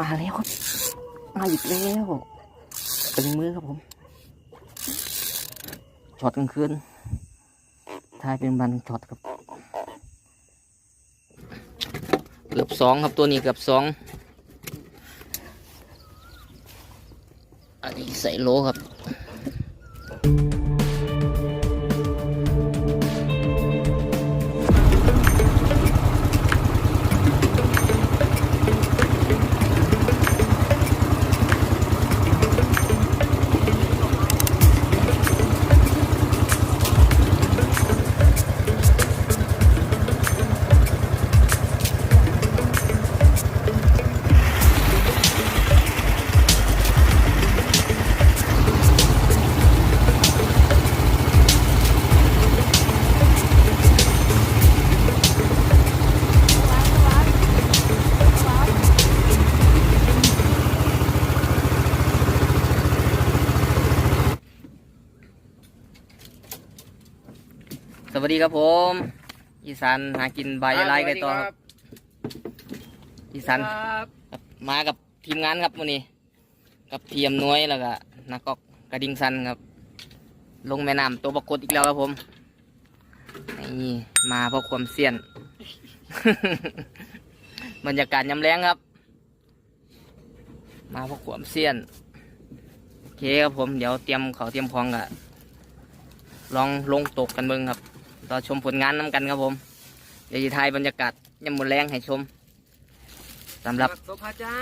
มาแล้วมาอีกแล้วตึงมือครับผมช็อตกลางคืนทายเป็นบันช็อตครับ เกือบสองครับตัวนี้เกือบสองอันนี้ใส่โลครับ สวัสดีครับผม อีสานหากินใบไล่กันต่อครับอีสานครับครับมากับทีมงานครับวันนี้ กับเทียมน้อยแล้วก็นักกอกกระดิ่งซันครับ ลงแม่น้ำตัวปรากฏอีกแล้วครับผมนี่มาเพราะความเสี่ยน บรรยากาศยำแรงครับ มาเพราะความเสี่ยนโอเคครับผมเดี๋ยวเตรียมเขาวเตรียมของกะลองลงตกกันเบิ่งครับ ต่อชมผลงานน้ำกันครับผม เดี๋ยวจะถ่ายบรรยากาศยำมแรงให้ชมสำหรับโซฟาจ้า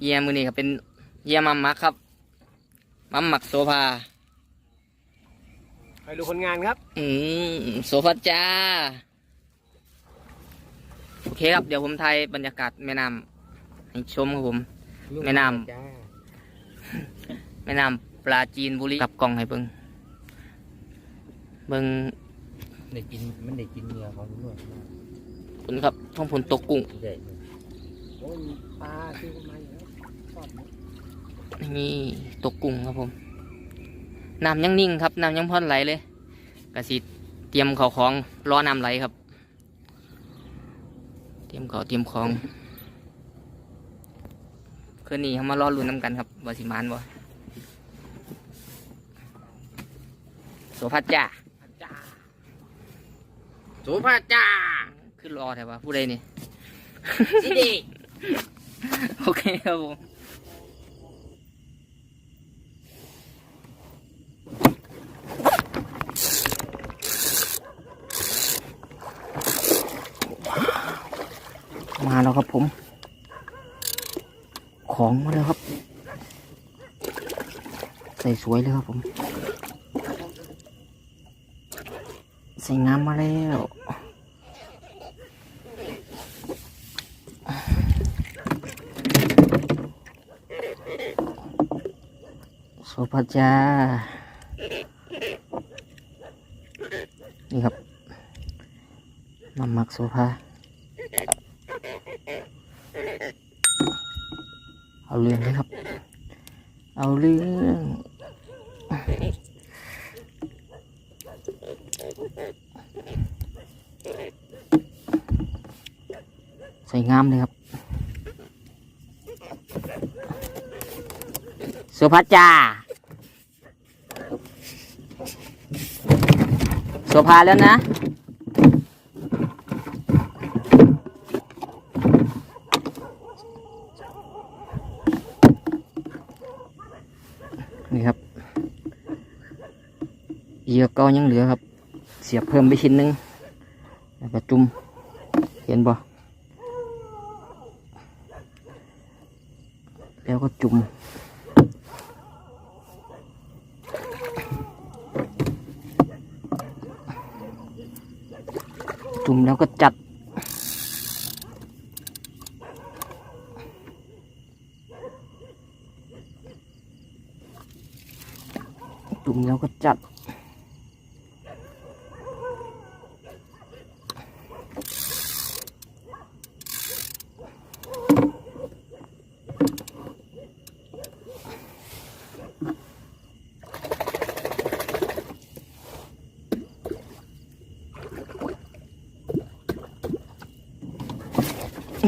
เยี่ยมือนี่ครับเป็นเยี่ยมัมมักครับ มัมมักโซฟาไปดูคนงานครับ อืมโซฟาจ้า โอเคครับ เดี๋ยวผมถ่ายบรรยากาศแม่น้ำให้ชมครับผม แม่น้ำจ้าแม่น้ำปลาจีนบุรีกลับกล้องให้เบิง เบิงได้กินมันได้กินเนื้อของนวดมากผลครับท้องผลตกกุ้งใหญ่โอ้ยปลาซื้อมาอยู่แล้วชอบนะนี่ตกกุ้งครับผมน้ำยังนิ่งครับน้ำยังพ่อนไหลเลยกะสิเตรียมเขาวของรอน้ำไหลครับ เตรียมเขาวเตรียมของคืนนี้เขามารอลุ้นน้ำกันครับว่าสิมานบ่โสภัสจ้าจ้า โสภัสจ้าขึ้นรอแต่ว่าผู้ใดนี่ สิเด็โอเคครับผมมาแล้วครับผม ของมาแล้วครับ ใส่สวยเลยครับผม ใส่งามมาแล้วโซฟาจ้านี่ครับมามักโซฟาเอาเรื่องเลยครับ เอาเรื่อง ใส่งามเลยครับ สุภัสจ้าโซภาแล้วนะนี่ครับเหยื่อก็ยังเหลือครับ สียบเพิ่มไปชิ้นหนึงแล้วก็จุ่มเห็นบ่แล้วก็จุ่มจุ่มแล้วก็จัด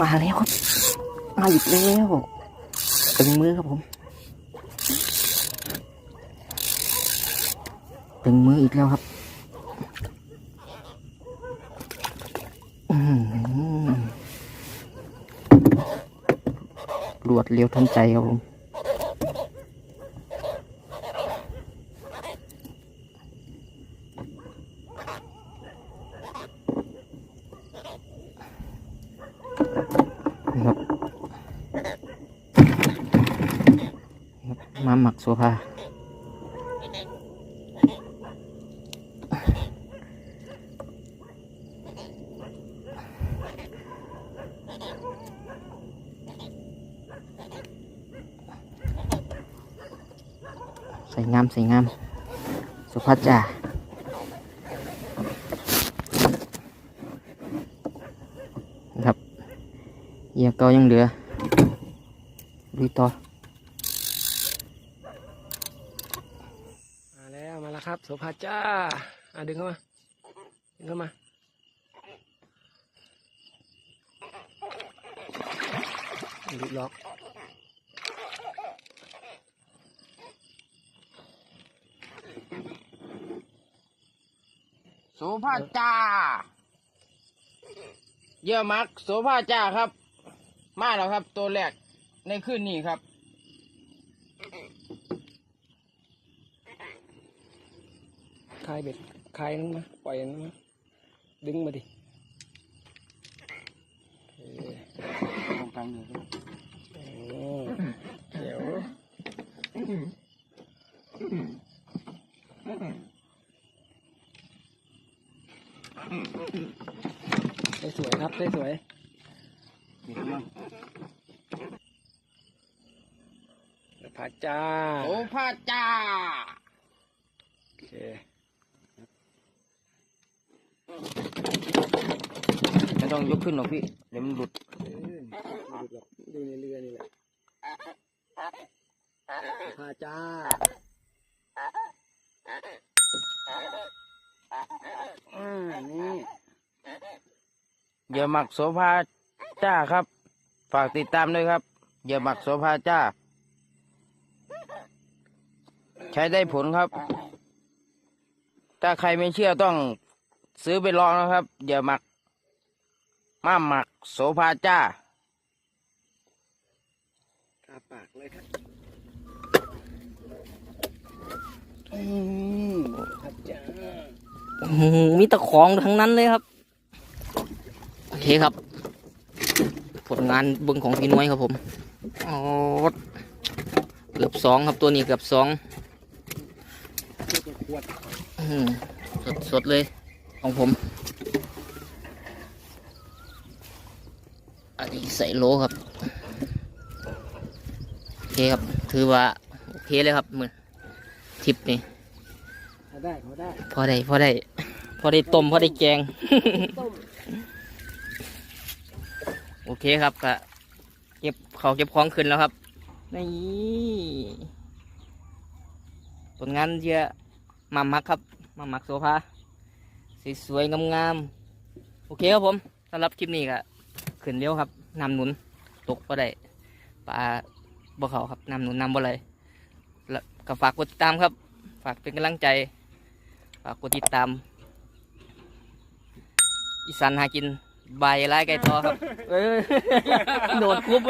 มาแล้วครับมาอีกแล้วตึงมือครับผมตึงมืออีกแล้วครับหือรวดเร็วทันใจครับผม ครับครับ มาหมักโซฟาใส่งามใส่งามโซฟาจ่าครับเหยียบเกายังเหลือลุยต่อ มาแล้วมาแล้วครับ โสภาจ้า อะดึงเข้ามา ดึงเข้ามา ลุกล็อก โสภาจ้า เยอะมักโสภาจ้าครับ มาแล้วครับ ตัวแรกในคืนนี้ครับ คลายเบ็ดคลายนั่นมาปล่อยนั่นมาดึงมาดิโอเคตรงกลางเลยโอ้เดี๋ยวได้สวยครับได้สวยพระจ้าโสภาจ้า โอเค ไม่ ต้องยกขึ้นหรอกพี่ เดี๋ยวมันหลุดดูในเรือนี่แหละพระจ้าอ่านี่เยอะมักโสภาจ้าครับ ฝากติดตามด้วยครับเยอะมักโสภาจ้า ใช้ได้ผลครับ ถ้าใครไม่เชื่อต้องซื้อไปลองนะครับเยอะมัก มาหมักโสภาจ้าทาปากเลยครับอืมพระจ้าโอ้โหมีแตะของทั้งนั้นเลยครับ โอเคครับ ผลงานเบิ้งของพี่น้อยครับผมโอ้เกือบสองครับตัวนี้เกือบสองขวดสดสดๆเลยของผม อันนี้ใส่โลครับ โอเคครับ ถือว่า โอเคเลยครับมือทิปนี่เขาได้เขาได้พอได้พอได้พอได้ต้มพอได้แกง โอเคครับก็เก็บเขาเก็บของขึ้นแล้วครับนี่ผลงานเยอะมามักครับ มามักโซฟาสวยๆงามๆโอเคครับผมสำหรับคลิปนี้ก็ ขึ้นเร็วครับนำหนุนตกก็ได้ปลาบ่เขาครับนำหนุนนำบ่เลยแล้วก็ฝากกดติดตามครับ ฝากเป็นกำลังใจ ฝากกดติดตาม อีสานหากินใบายไล่ไก่ทอครับ เอ้ยโดดคุบ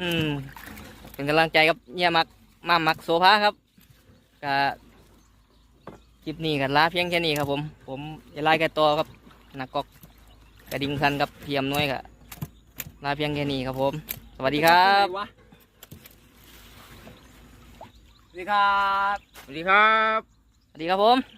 อืมเป็นกำลังใจครับเยี่ยมักมามักโซฟาครับก็คลิปนี้กันลาเพียงแค่นี้ครับผม ผมไล่ไก่ตอครับนักกอก กระดิ่งสันกับเพียมน้อยครับลาเพียงแค่นี้ครับผม สวัสดีครับสวัสดีครับ สวัสดีครับ สวัสดีครับผม